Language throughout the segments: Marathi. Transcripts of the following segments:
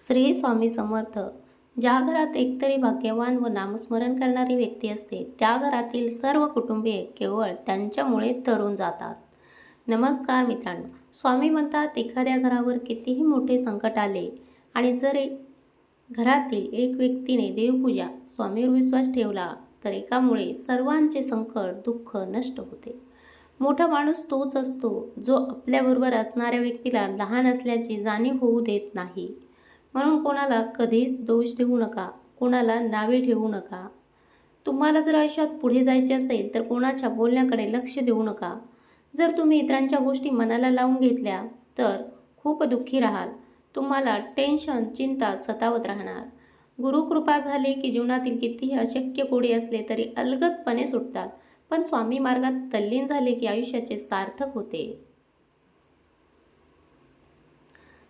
श्री स्वामी समर्थ. ज्या घरात एकतरी भाग्यवान व नामस्मरण करणारी व्यक्ती असते त्या घरातील सर्व कुटुंबीय केवळ त्यांच्यामुळे तरुण जातात. नमस्कार मित्रांनो स्वामी म्हणतात एखाद्या घरावर कितीही मोठे संकट आले आणि जर एक घरातील एक व्यक्तीने देवपूजा स्वामीवर विश्वास ठेवला तर एकामुळे सर्वांचे संकट दुःख नष्ट होते. मोठा माणूस तोच असतो जो आपल्याबरोबर असणाऱ्या व्यक्तीला लहान असल्याची जाणीव होऊ देत नाही. म्हणून कोणाला कधीच दोष देऊ नका. कोणाला नावे ठेवू नका. तुम्हाला जर आयुष्यात पुढे जायचे असेल तर कोणाच्या बोलण्याकडे लक्ष देऊ नका. जर तुम्ही इतरांच्या गोष्टी मनाला लावून घेतल्या तर खूप दुःखी राहाल. तुम्हाला टेन्शन चिंता सतावत राहणार. गुरुकृपा झाली की जीवनातील कितीही अशक्य कोडी असले तरी अलगदपणे सुटतात. पण स्वामी मार्गात तल्लीन झाले की आयुष्याचे सार्थक होते.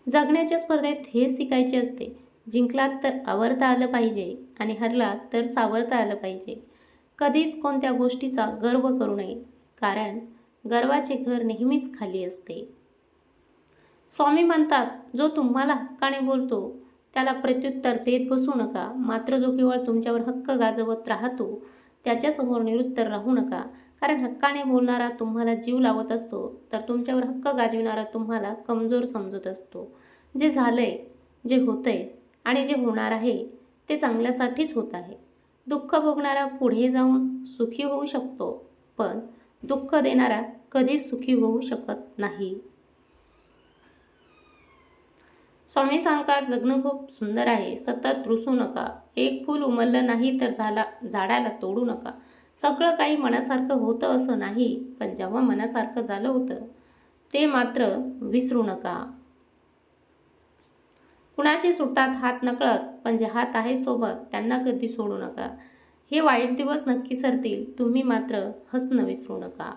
जगण्याच्या स्पर्धेत हेच शिकायचे असते. जिंकलात तर आवरता आलं पाहिजे आणि हरलात तर सावरता आलं पाहिजे. कधीच कोणत्या गोष्टीचा गर्व करू नये कारण गर्वाचे घर नेहमीच खाली असते. स्वामी म्हणतात जो तुम्हाला हक्काने बोलतो त्याला प्रत्युत्तर देत बसू नका. मात्र जो केवळ तुमच्यावर हक्क गाजवत राहतो त्याच्यासमोर निरुत्तर राहू नका. कारण हक्काने बोलणारा तुम्हाला जीव लावत असतो तर तुमच्यावर हक्क गाजविणारा तुम्हाला कमजोर समजत असतो. जे झालंय जे होतंय आणि जे होणार आहे ते चांगल्यासाठीच होत आहे. दुःख भोगणारा पुढे जाऊन सुखी होऊ शकतो पण दुःख देणारा कधीच सुखी होऊ शकत नाही. स्वामी सांगतात जगणं खूप सुंदर आहे सतत रुसू नका. एक फूल उमललं नाही तर झाला झाडाला तोडू नका. सगळं काही मनासारखं होतं असं नाही पण जेव्हा मनासारखं झालं होतं ते मात्र विसरू नका. कुणाचे सुटतात हात नकळत पण जे हात आहे सोबत त्यांना कधी सोडू नका. हे वाईट दिवस नक्की सरतील तुम्ही मात्र हसणं विसरू नका.